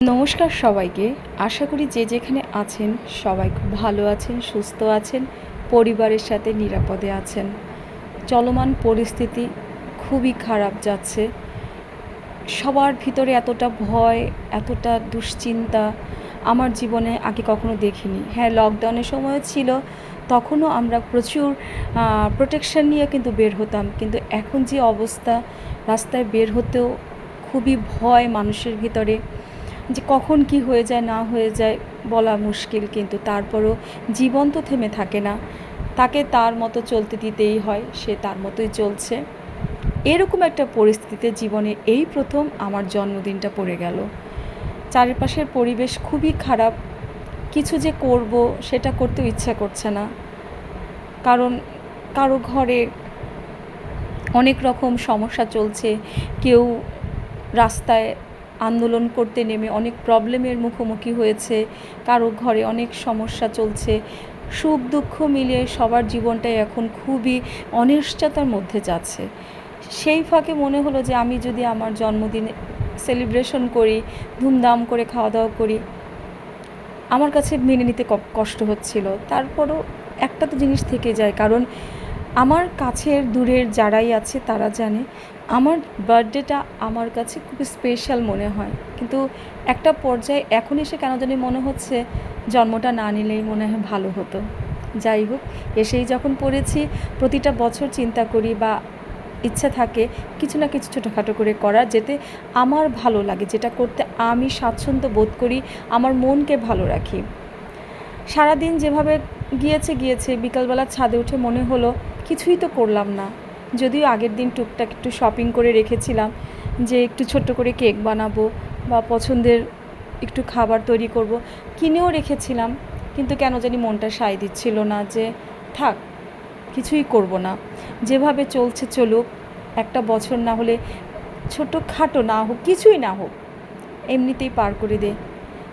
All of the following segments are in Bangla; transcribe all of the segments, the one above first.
নমস্কার সবাইকে। আশা করি যে যেখানে আছেন সবাই খুব ভালো আছেন, সুস্থ আছেন, পরিবারের সাথে নিরাপদে আছেন। চলমান পরিস্থিতি খুবই খারাপ যাচ্ছে। সবার ভিতরে এতটা ভয়, এতটা দুশ্চিন্তা আমার জীবনে আগে কখনো দেখিনি। হ্যাঁ লকডাউনের সময় ছিল, তখনও আমরা প্রচুর প্রোটেকশন নিয়ে কিন্তু বের হতাম। কিন্তু এখন যে অবস্থা, রাস্তায় বের হতেও খুবই ভয় মানুষের ভিতরে। যে কখন কি হয়ে যায়, না হয়ে যায় বলা মুশকিল, কিন্তু তারপরও জীবন তো থেমে থাকে না। তাকে তার মতো চলতে দিতেই হয়, সে তার মতোই চলছে। এরকম একটা পরিস্থিতিতে জীবনে এই প্রথম আমার জন্মদিনটা পড়ে গেল। চারিপাশের পরিবেশ খুবই খারাপ। কিছু যে করব, সেটা করতেও ইচ্ছা করছে না। কারণ কারও ঘরে অনেক রকম সমস্যা চলছে, কেউ রাস্তায় আন্দোলন করতে নেমে অনেক প্রবলেমের মুখোমুখি হয়েছে, কারও ঘরে অনেক সমস্যা চলছে। সুখ দুঃখ মিলিয়ে সবার জীবনটাই এখন খুবই অনিশ্চয়তার মধ্যে যাচ্ছে। সেই ফাঁকে মনে হলো যে আমি যদি আমার জন্মদিনে সেলিব্রেশন করি, ধুমধাম করে খাওয়া দাওয়া করি, আমার কাছে মেনে নিতে কষ্ট হচ্ছিল। তারপরও একটা তো জিনিস থেকে যায়, কারণ আমার কাছের দূরের যারাই আছে তারা জানে, আমার বার্থডেটা আমার কাছে খুবই স্পেশাল মনে হয়। কিন্তু একটা পর্যায়ে এখন এসে কেন জানি মনে হচ্ছে জন্মটা না নিলেই মনে হয় ভালো হতো। যাই হোক, এসেই যখন পড়েছি, প্রতিটা বছর চিন্তা করি বা ইচ্ছা থাকে কিছু না কিছু ছোটোখাটো করে করার যেতে আমার ভালো লাগে, যেটা করতে আমি স্বাচ্ছন্দ্য বোধ করি, আমার মনকে ভালো রাখি। সারাদিন যেভাবে গিয়েছে গিয়েছে। বিকালবেলা ছাদে উঠে মনে হলো, কিছুই তো করলাম না। যদিও আগের দিন টুকটাক একটু শপিং করে রেখেছিলাম, যে একটু ছোট্ট করে কেক বানাবো বা পছন্দের একটু খাবার তৈরি করব, কিনেও রেখেছিলাম। কিন্তু কেন জানি মনটা সায় দিচ্ছিল না যে, থাক, কিছুই করব না। যেভাবে চলছে চলুক, একটা বছর না হলে ছোটো খাটো না হোক, কিছুই না হোক, এমনিতেই পার করে দে।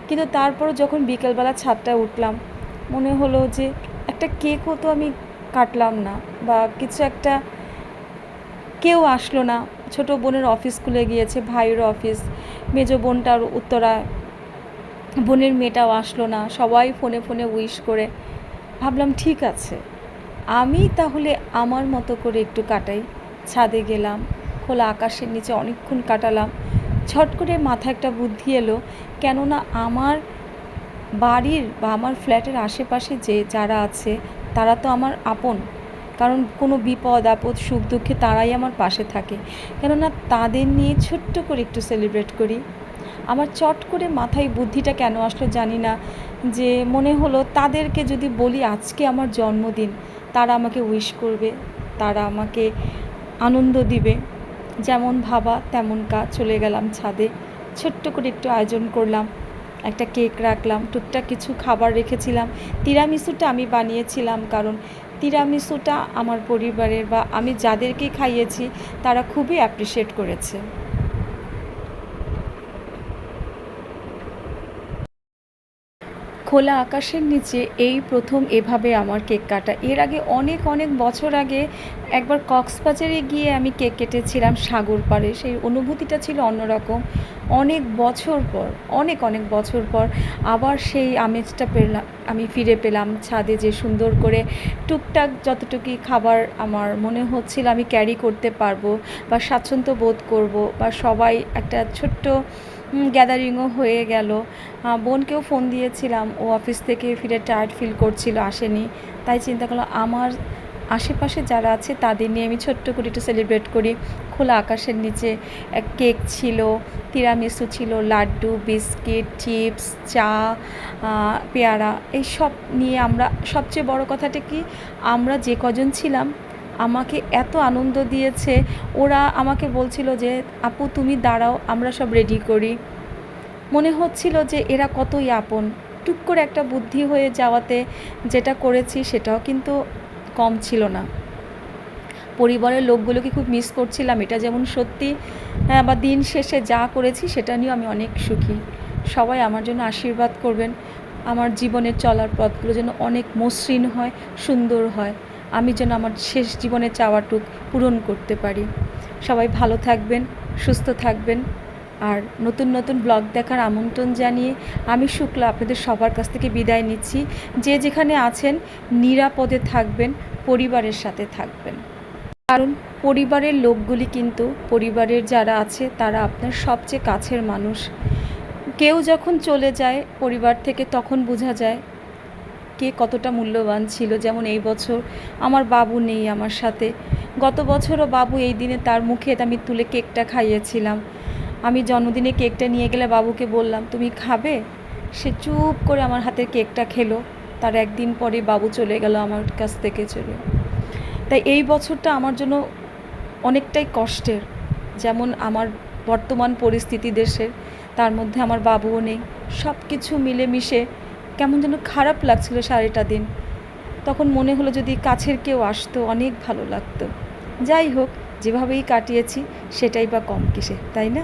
কিন্তু তারপরও যখন বিকেলবেলা ছাদটা উঠলাম মনে হলো যে একটা কেকও তো আমি কাটলাম না বা কিছু একটা কেউ আসলো না। ছোট বোনের অফিস খুলে গিয়েছে, ভাইয়ের অফিস মেজো বোনটার উত্তরায় বোনের মেয়েটাও আসলো না, সবাই ফোনে ফোনে উইশ করে। ভাবলাম ঠিক আছে, আমি তাহলে আমার মতো করে একটু কাটাই। ছাদে গেলাম, খোলা আকাশের নিচে অনেকক্ষণ কাটালাম। ছট করে মাথা একটা বুদ্ধি এলো, কেননা আমার বাড়ির বা আমার ফ্ল্যাটের আশেপাশে যে যারা আছে, তারা তো আমার আপন। কারণ কোনো বিপদ, আপদ, সুখ, দুঃখে তারাই আমার পাশে থাকে। কেননা তাদের নিয়ে ছোট্ট করে একটু সেলিব্রেট করি। আমার চট করে মাথায় বুদ্ধিটা কেন আসলো জানি না, যে মনে হলো তাদেরকে যদি বলি আজকে আমার জন্মদিন, তারা আমাকে উইশ করবে, তারা আমাকে আনন্দ দিবে। যেমন ভাবা তেমন কাজ চলে গেলাম ছাদে। ছোট্ট করে একটু আয়োজন করলাম। একটা কেক রাখলাম, টুকটাক কিছু খাবার রেখেছিলাম। তিরামিসুটা আমি বানিয়েছিলাম কারণ তিরামিসুটা আমার পরিবারের বা আমি যাদেরকে খাইয়েছি তারা খুবই অ্যাপ্রিসিয়েট করেছে। খোলা আকাশের নিচে এই প্রথম এভাবে আমার কেক কাটা। এর আগে অনেক অনেক বছর আগে একবার কক্সবাজারে গিয়ে আমি কেক কেটেছিলাম সাগর পাড়ে। সেই অনুভূতিটা ছিল অন্যরকম। অনেক বছর পর, অনেক অনেক বছর পর আবার সেই আমেজটা পেলাম আমি ফিরে পেলাম ছাদে যে সুন্দর করে টুকটাক যতটুকুই খাবার আমার মনে হচ্ছিল আমি ক্যারি করতে পারব বা স্বাচ্ছন্দ্য বোধ করব বা সবাই একটা ছোট্ট গ্যাদারিংও হয়ে গেল। বোনকেও ফোন দিয়েছিলাম, ও অফিস থেকে ফিরে টায়ার্ড ফিল করছিল, আসেনি। তাই চিন্তা করল আমার আশেপাশে যারা আছে, তাদের নিয়ে আমি ছোট্ট করে একটু সেলিব্রেট করি। খোলা আকাশের নিচে কেক ছিল তিরামিসু ছিল, লাড্ডু বিস্কিট চিপস চা পেয়ারা এই সব নিয়ে আমরা, সবচেয়ে বড় কথাটা কি, আমরা যে কজন ছিলাম, আমাকে এত আনন্দ দিয়েছে, ওরা আমাকে বলছিল যে, আপু, তুমি দাঁড়াও, আমরা সব রেডি করি। মনে হচ্ছিল যে, এরা কতই আপন। টুক করে একটা বুদ্ধি হয়ে যাওয়াতে যেটা করেছি সেটাও কিন্তু কম ছিল না। পরিবারের লোকগুলোকে খুব মিস করছিলাম। এটা যেমন সত্যি হ্যাঁ, বা দিন শেষে যা করেছি সেটা নিয়েও আমি অনেক সুখী। সবাই আমার জন্য আশীর্বাদ করবেন। আমার জীবনের চলার পথগুলো যেন অনেক মসৃণ হয় সুন্দর হয়। আমি যেন আমার শেষ জীবনের চাওয়াটুক পূরণ করতে পারি। সবাই ভালো থাকবেন সুস্থ থাকবেন। আর নতুন নতুন ব্লগ দেখার আমন্ত্রণ জানিয়ে আমি শুক্লা আপনাদের সবার কাছ থেকে বিদায় নিচ্ছি। যে যেখানে আছেন, নিরাপদে থাকবেন, পরিবারের সাথে থাকবেন। কারণ পরিবারের লোকগুলি কিন্তু পরিবারের যারা আছে, তারা আপনার সবচেয়ে কাছের মানুষ। কেউ যখন চলে যায় পরিবার থেকে, তখন বোঝা যায় কে কতটা মূল্যবান ছিল। যেমন এই বছর আমার বাবু নেই আমার সাথে। গত বছরও বাবু এই দিনে তার মুখে আমি তুলে কেকটা খাইয়েছিলাম। আমি জন্মদিনে কেকটা নিয়ে গেলে বাবুকে বললাম, তুমি খাবে? সে চুপ করে আমার হাতের কেকটা খেলো। তার একদিন পরে বাবু চলে গেল আমার কাছ থেকে চলে। তাই এই বছরটা আমার জন্য অনেকটাই কষ্টের। যেমন আমার বর্তমান পরিস্থিতি দেশের, তার মধ্যে আমার বাবুও নেই। সব কিছু মিলেমিশে কেমন যেন খারাপ লাগছিল সারাটা দিন। তখন মনে হলো যদি কাছের কেউ আসতো, অনেক ভালো লাগতো। যাই হোক, যেভাবেই কাটিয়েছি, সেটাই বা কম কিসে, তাই না?